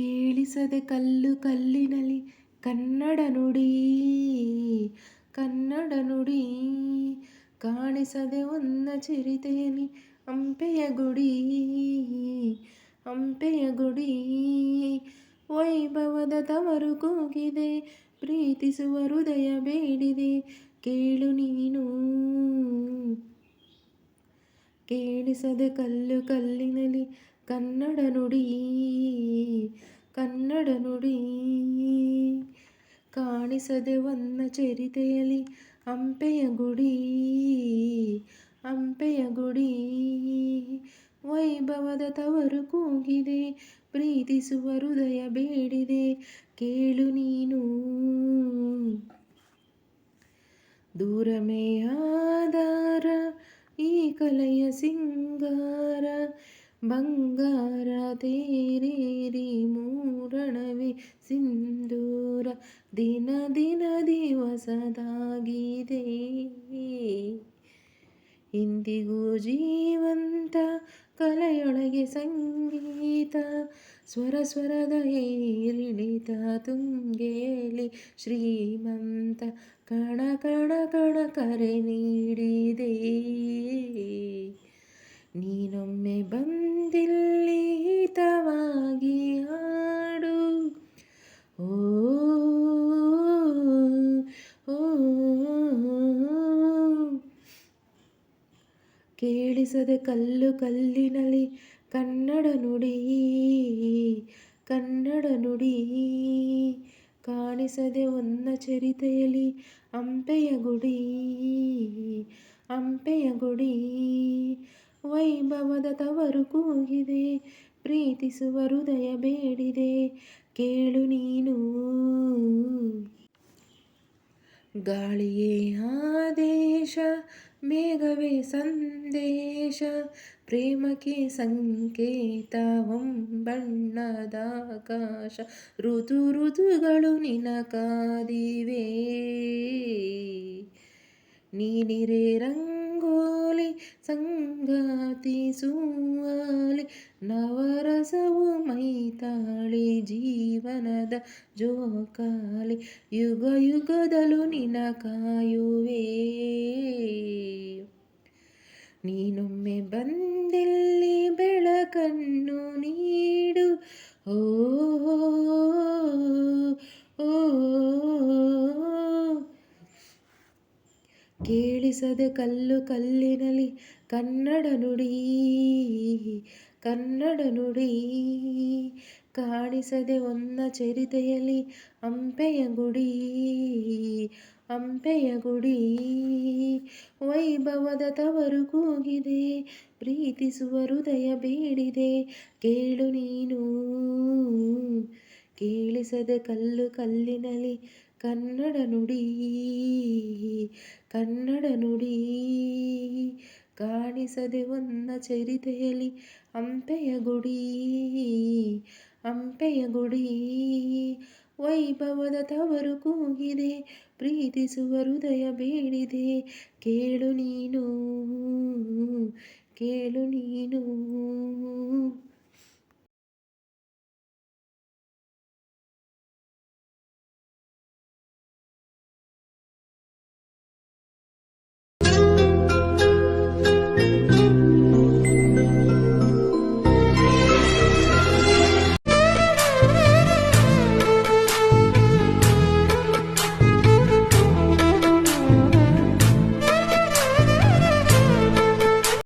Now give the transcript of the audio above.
ಕಾಣಿಸದೆ ಕಲ್ಲು ಕಲ್ಲಿನಲ್ಲಿ ಕನ್ನಡ ನುಡಿ ಕನ್ನಡ ನುಡಿ ಕಾಣಿಸದೆ ಒನ್ನ ಚಿರಿತೇನಿ ಹಂಪೆಯ ಗುಡಿ ಹಂಪೆಯ ಗುಡಿ. ವೈಭವದ ತವರು ಕೂಗಿದೆ, ಪ್ರೀತಿಸುವ ಹೃದಯ ಬೇಡಿದೆ. ಕೇಳು ನೀನು, ಕೇಳಿಸದೆ ಕಲ್ಲು ಕಲ್ಲಿನಲ್ಲಿ ಕನ್ನಡ ನುಡಿ ಕನ್ನಡ ನುಡಿ. ಕಾಣಿಸದೆ ಒನ್ನ ಚರಿತೆಯಲ್ಲಿ ಹಂಪೆಯ ಗುಡಿ ಹಂಪೆಯ ಗುಡಿ. ವೈಭವದ ತವರು ಕೂಗಿದೆ, ಪ್ರೀತಿಸುವ ಹೃದಯ ಬೇಡಿದೆ. ಕೇಳು ನೀನು. ದೂರಮೇ ಆಧಾರ ಈ ಕಲೆಯ ಸಿಂಗಾರ. ಬಂಗಾರ ತೇರೇರಿ ಮೂರಣವಿ ಸಿಂಧೂರ, ದಿನ ದಿನ ದಿವಸದಾಗಿದೆ. ಇಂದಿಗೂ ಜೀವಂತ ಕಲೆಯೊಳಗೆ ಸಂಗೀತ, ಸ್ವರ ಸ್ವರದ ಏರಿಳಿತ ತುಂಗೇಲಿ ಶ್ರೀಮಂತ ಕಣ ಕಣ ಕಣ ಕರೆ ನೀಡಿದೆ. ನೀನೊಮ್ಮೆ ಬಂದಿಲ್ಲಿ ಹಿತವಾಗಿ ಹಾಡು. ಓ ಕೇಳಿಸದೆ ಕಲ್ಲು ಕಲ್ಲಿನಲ್ಲಿ ಕನ್ನಡ ನುಡಿ ಕನ್ನಡ ನುಡಿ. ಕಾಣಿಸದೆ ಒಂದ ಚರಿತೆಯಲ್ಲಿ ಅಂಪೆಯ ಗುಡಿ ಅಂಪೆಯ ಗುಡಿ. ವೈಭವದ ತವರು ಕೂಗಿದೆ, ಪ್ರೀತಿಸುವ ಹೃದಯ ಬೇಡಿದೆ. ಕೇಳು ನೀನು. ಗಾಳಿಯೇ ಆದೇಶ, ಮೇಘವೇ ಸಂದೇಶ, ಪ್ರೇಮಕ್ಕೆ ಸಂಕೇತ ಹೊಂಬಣ್ಣದ ಆಕಾಶ, ಋತು ಋತುಗಳು ನಿನ ಕಾದಿವೆ ನೀನಿರೆ ರಂಗೋಲಿ ಸಂಗಾತಿ ಸುವಾಲಿ ನವರಸವು ಮೈತಾಳಿ ಜೀವನದ ಜೋಕಾಲಿ ಯುಗ ಯುಗದಲು ನಿನ ಕಾಯುವೆ. ನೀನೊಮ್ಮೆ ಬಂದಿಲ್ಲಿ ಕೇಳಿಸದೆ ಕಲ್ಲು ಕಲ್ಲಿನಲ್ಲಿ ಕನ್ನಡ ನುಡಿ ಕನ್ನಡ ನುಡಿ. ಕಾಣಿಸದೆ ಒನ್ನ ಚರಿತೆಯಲ್ಲಿ ಹಂಪೆಯ ಗುಡಿ ಹಂಪೆಯ ಗುಡಿ. ವೈಭವದ ತವರು ಕೂಗಿದೆ, ಪ್ರೀತಿಸುವ ಹೃದಯ ಬೇಡಿದೆ. ಕೇಳು ನೀನು, ಕೇಳಿಸದೆ ಕಲ್ಲು ಕಲ್ಲಿನಲ್ಲಿ ಕನ್ನಡ ನುಡಿ. ಕನ್ನಡ ನುಡಿ ಕಾಣಿಸದೆ ಒಂದ ಚರಿತೆಯಲ್ಲಿ ಹಂಪೆಯ ಗುಡಿ ಹಂಪೆಯ ಗುಡಿ. ವೈಭವದ ತವರು ಕೂಗಿದೆ, ಪ್ರೀತಿಸುವ ಹೃದಯ ಬೇಡಿದೆ. ಕೇಳು ನೀನು ಕೇಳು ನೀನು.